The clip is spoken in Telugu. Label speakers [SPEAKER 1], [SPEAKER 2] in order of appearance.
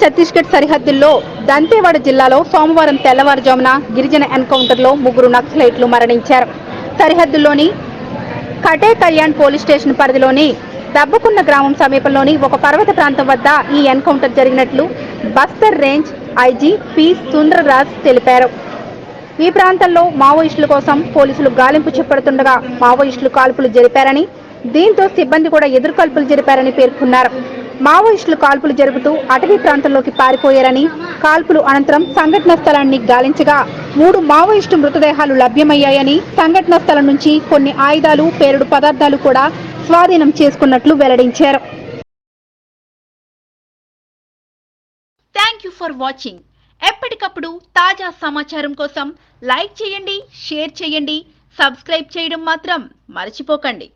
[SPEAKER 1] ఛత్తీస్గఢ్ సరిహద్దుల్లో దంతేవాడ జిల్లాలో సోమవారం తెల్లవారుజామున గిరిజన ఎన్కౌంటర్లో ముగ్గురు నక్సలైట్లు మరణించారు. సరిహద్దుల్లోని కటే కళ్యాణ్ పోలీస్ స్టేషన్ పరిధిలోని దబ్బకున్న గ్రామం సమీపంలోని ఒక పర్వత ప్రాంతం వద్ద ఈ ఎన్కౌంటర్ జరిగినట్లు Bastar range IG P Sundarraj తెలిపారు. ఈ ప్రాంతంలో మావోయిస్టుల కోసం పోలీసులు గాలింపు చేపడుతుండగా మావోయిస్టులు కాల్పులు జరిపారని దీంతో సిబ్బంది కూడా ఎదురుకాల్పులు జరిపారని పేర్కొన్నారు. మావోయిస్టులు కాల్పులు జరుపుతూ అటవీ ప్రాంతంలోకి పారిపోయారని కాల్పులు అనంతరం సంఘటన స్థలాన్ని గాలించగా మూడు మావోయిస్టు మృతదేహాలు లభ్యమయ్యాయని సంఘటన స్థలం నుంచి కొన్ని ఆయుధాలు పేరుడు పదార్థాలు కూడా స్వాధీనం చేసుకున్నట్లు వెల్లడించారు. థ్యాంక్ యూ ఫర్ వాచింగ్ ఎప్పటికప్పుడు తాజా సమాచారం కోసం లైక్ చేయండి షేర్ చేయండి సబ్స్క్రైబ్ చేయడం మాత్రం మర్చిపోకండి.